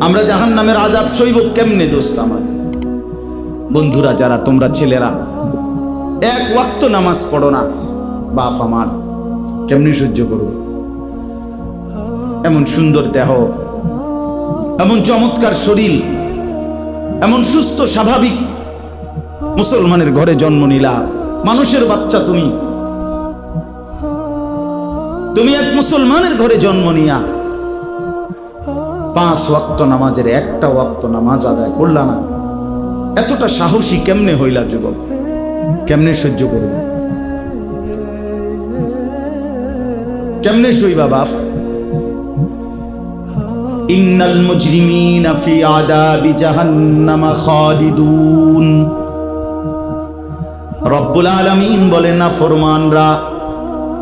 আমরা জাহান নামের আজাব সইব কেমনে, দোস্ত আমার? বন্ধুরা, যারা তোমরা ছেলেরা, এক ওয়াক্ত নামাজ পড়ো না, বাপ আমার, কেমনি সহ্য করব? এমন সুন্দর দেহ, এমন চমৎকার শরীর, এমন সুস্থ, স্বাভাবিক মুসলমানের ঘরে জন্ম নিলা, মানুষের বাচ্চা তুমি। তুমি এক মুসলমানের ঘরে জন্ম নিয়া পাঁচ ওয়াক্ত নামাজের একটা ওয়াক্ত নামাজ আদায় করলা না। এতটা সাহসী কেমনে হইলা যুবক? কেমনে সহ্য করবে? কেমনে সইবা বাপ? ইন্নাল মুজরিমিনা ফি আদাবি জাহান্নামা খালিদুন। রব্বুল আলামিন বলেন না ফরমানরা,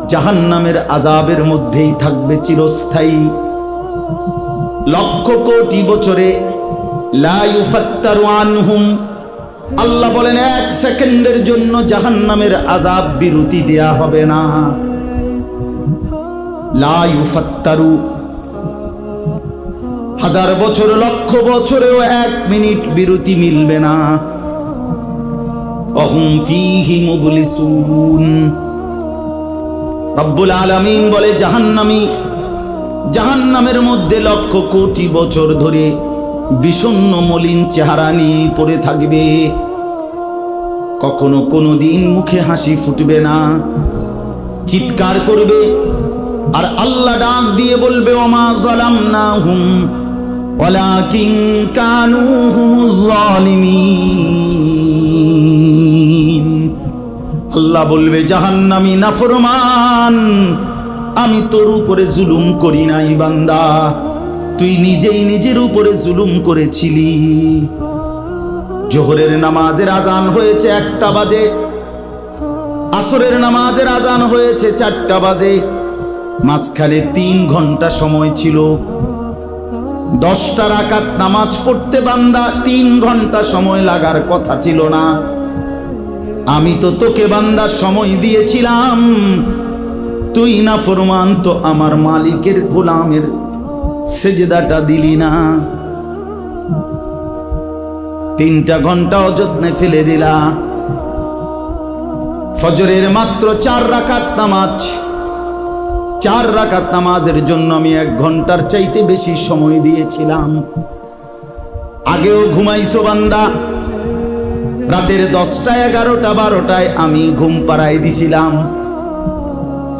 জাহান্নামের আজাবের মধ্যেই থাকবে চিরস্থায়ী। লক্ষ কোটি বছরে আল্লাহ বলেন, এক সেকেন্ডের জন্য জাহান্নামের আজাব বিরতি দেয়া হবে না। লা ইউফাত্তারু। হাজার বছর, লক্ষ বছরেও এক মিনিট বিরতি মিলবে না। অহুম রব্বুল আলামিন বলে, জাহান্নামী জাহান্নামের মধ্যে লক্ষ কোটি বছর ধরে বিষণ্ণ মলিন চেহারা নিয়ে পড়ে থাকবে। কখনো কোনো দিন মুখে হাসি ফুটবে না, চিৎকার করবে, আর আল্লাহ ডাক দিয়ে বলবে, ওমা জলাম না হুম কানু আল্লাহ বলবে, জাহান্নামী নাফরমান আমি তোর উপরে জুলুম করি নাই, বান্দা। তুই নিজেই নিজের উপরে জুলুম করেছিলি। জোহরের নামাজের আজান হয়েছে একটা বাজে। আসরের নামাজের আজান হয়েছে চারটা বাজে। মাঝখানে তিন ঘণ্টা সময় ছিল। দশটা রাকাত নামাজ পড়তে বান্দা, তিন ঘণ্টা সময় লাগার কথা ছিল না। আমি তো তোকে বান্দা সময় দিয়েছিলাম। তুই না ফরমান তো আমার মালিকের গোলামের সেজেদাটা দিলি না। তিনটা ঘণ্টা অযত্নে ফেলে দিলা। ফজরের মাত্র চার রাকাত নামাজ। চার রাকাত নামাজের জন্য আমি এক ঘণ্টার চাইতে বেশি সময় দিয়েছিলাম। আগেও ঘুমাইছো বান্দা। রাতের দশটা এগারোটা, বারোটায় আমি ঘুম পাড়াই দিছিলাম।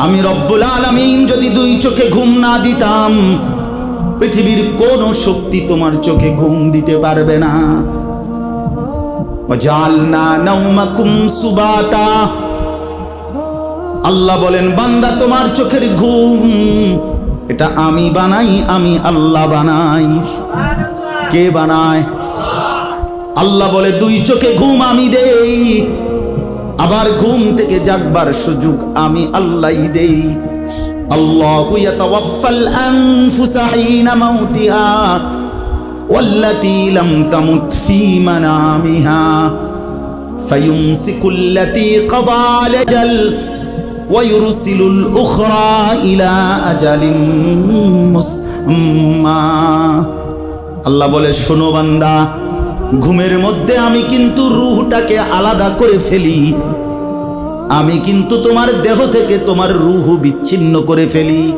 আমি রব্বুল আলামিন যদি দুই চোখে ঘুম না দিতাম, পৃথিবীর কোন শক্তি তোমার চোখে ঘুম দিতে পারবে না। আল্লাহ বলেন, বান্দা, তোমার চোখের ঘুম, এটা আমি বানাই, আমি আল্লাহ বানাই। কে বানায়? আল্লাহ বলে, দুই চোখে ঘুম আমি দেই। আবার ঘুম থেকে জাগবার সুযোগ আমি আল্লাহই দেই আল্লাহু ইয়াতাওয়াফাল আনফুসা হিনা মাউতিহা والتي لم تمت في منامها فيمسك التي قضى لجل ويرسل الأخرى إلى أجل مسمى আল্লাহ বলে শোনো বান্দা ঘুমের মধ্যে আমি কিন্তু রুহটাকে আলাদা করে ফেলি। আমি কিন্তু তোমার দেহ থেকে তোমার রুহ বিচ্ছিন্ন করে ফেলি।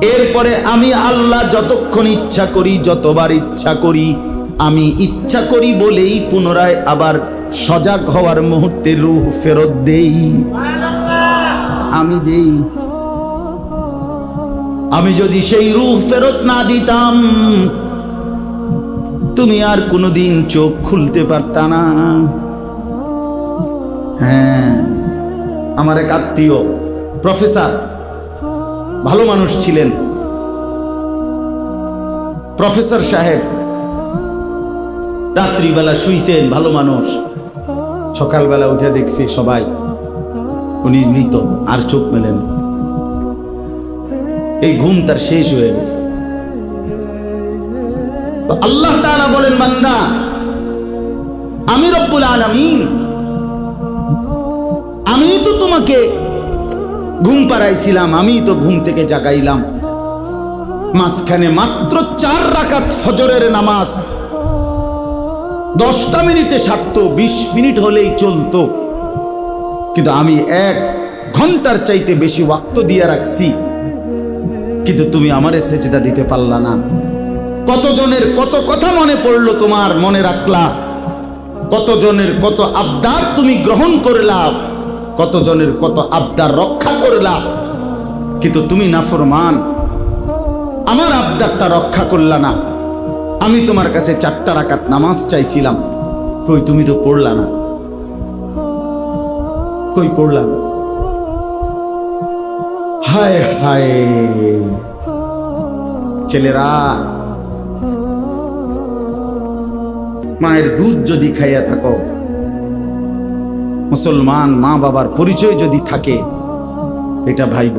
এরপরে আমি আল্লাহ যতক্ষণ ইচ্ছা করি, যতবার ইচ্ছা করি, আমি ইচ্ছা করি বলেই পুনরায় আবার সজাগ হওয়ার মুহূর্তে রুহ ফেরত দেই। আমি দেই। আমি যদি সেই রুহ ফেরত না দিতাম তুমি আর কোনোদিন চোখ খুলতে পারতা না। হ্যাঁ আমার এক আত্মীয়, প্রফেসর, ভালো মানুষ ছিলেন। প্রফেসর সাহেব, রাত্রিবেলা শুইছেন ভালো মানুষ। সকালবেলা উঠে দেখছি সবাই, উনি মৃত, আর চোখ মেলেন। এই ঘুম তার শেষ হয়ে গেছে। তো আল্লাহ তাআলা বলেন, বান্দা, আমি রব্বুল আলামিন, আমি তো তোমাকে ঘুম পাড়াইছিলাম, আমি তো ঘুম থেকে জাগাইলাম। মাঝখানে মাত্র চার রাকাত ফজরের নামাজ। দশটা মিনিটে সারতো, বিশ মিনিট হলেই চলতো। কিন্তু আমি এক ঘণ্টার চাইতে বেশি ওয়াক্ত দিয়ে রাখছি। কিন্তু তুমি আমারে সেজদা দিতে পারলা না। কতজনের কত কথা মনে পড়ল তোমার মনে রাখলা? কতজনের কত আবদার তুমি গ্রহণ করলা? কতজনের কত আবদার রক্ষা করলা? কিন্তু তুমি নাফরমান, আমার আবদারটা রক্ষা করলা না। আমি তোমার কাছে চারটা রাকাত নামাজ চাইছিলাম। কই তুমি তো পড়লা না? কই পড়লা না? হায় হায়। ছেলেরা মায়ের দুধ যদি খাইয়া থাকো, মুসলমান মা বাবার পরিচয় যদি থাকে, এটা ভাইব।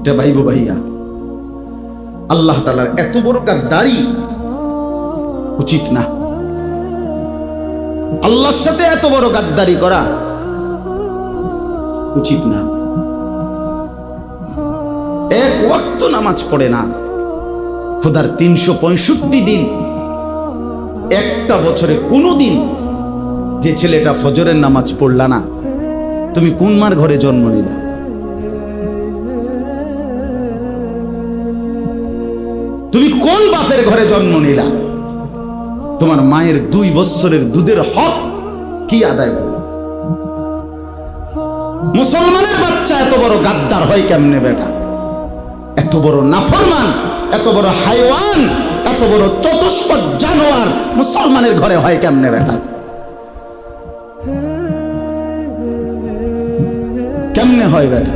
এটা ভাইব ভাইয়া। আল্লাহ তালার এত বড় গাদ্দারি উচিত না। আল্লাহর সাথে এত বড় গাদ্দারি করা উচিত না। এক ওয়াক্ত নামাজ পড়ে না। খোদার তিনশো পঁয়ষট্টি দিন। একটা বছরে কোনো দিন যে ছেলেটা ফজরের নামাজ পড়লা না, তুমি কোন মার ঘরে জন্ম নিলা? তুমি কোন বাপের ঘরে জন্ম নিলা? তোমার মায়ের দুই বৎসরের দুধের হক কি আদায় মুসলমানের বাচ্চা এত বড় গাদ্দার হয় কেমনে বেটা? এত বড় নাফরমান, এত বড় হাইওয়ান, এত বড় চতুষ্পদ জানোয়ার মুসলমানের ঘরে হয় কেমনে বেটা? কেমনে হয় বেটা?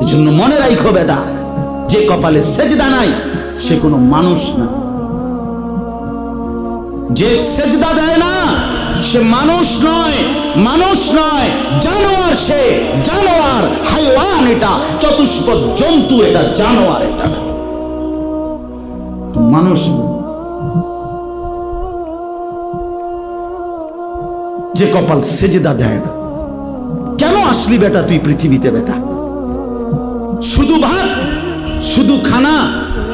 এই জন্য মনে রাখো বেটা, যে কপালে সেজদা নাই, সে কোনো মানুষ না। যে সেজদা দেয় না সে মানুষ নয় মানুষ নয়, জানোয়ার সে জানোয়ার। হাইওয়ান এটা, চতুষ্পদ জন্তু এটা, জানোয়ার এটা। মানুষ যে কপাল সেজেদা দেয় না। কেন আসলি বেটা তুই পৃথিবীতে বেটা? শুধু ভাত, শুধু খানা,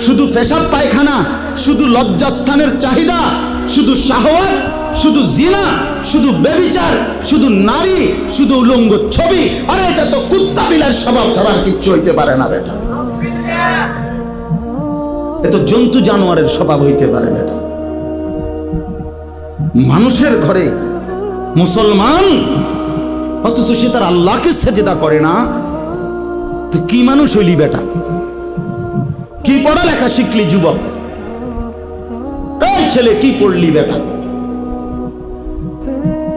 শুধু পেশাব পায়খানা, শুধু লজ্জাস্থানের চাহিদা, শুধু শাহওয়াত শুধু জিনা, শুধু বেবিচার শুধু নারী, শুধু উলঙ্গ ছবি। আরে এটা তো কুত্তা বিলার স্বভাব ছাড়া কিচ্ছু হইতে পারে না বেটা। এ তো জন্তু জানোয়ারের স্বভাব হইতে পারে বেটা। মানুষের ঘরে মুসলমান, অথচ সে তার আল্লাহকে সেজেদা করে না। তো কি মানুষ হইলি বেটা? কি পড়ালেখা শিখলি, যুবক? এই ছেলে কি পড়লি বেটা?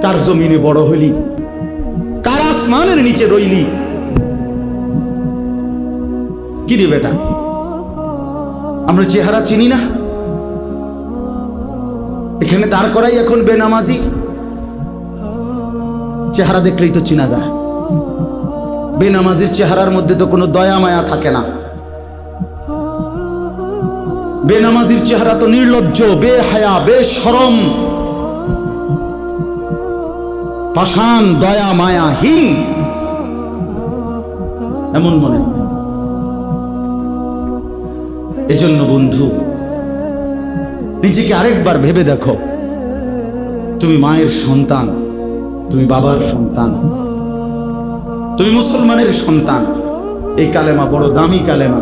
কার জমিনে বড় হইলি কার আসমানের নিচে রইলি? কি রে বেটা? আমরা চেহারা চিনি না? এখানে দাঁড় করাই এখন বেনামাজি। চেহারা দেখলেই তো চিনা যায়। বেনামাজির চেহারার মধ্যে তো কোনো দয়া মায়া থাকে না। বেনামাজির চেহারা তো নির্লজ্জ, বেহায়া, বেসরম। পাষাণ দয়া মায়াহীন। এমন মনে এজন্য বন্ধু, নিজেকে আরেকবার ভেবে দেখো। তুমি মায়ের সন্তান, তুমি বাবার সন্তান, তুমি মুসলমানের সন্তান। এই কালেমা বড় দামি কালেমা।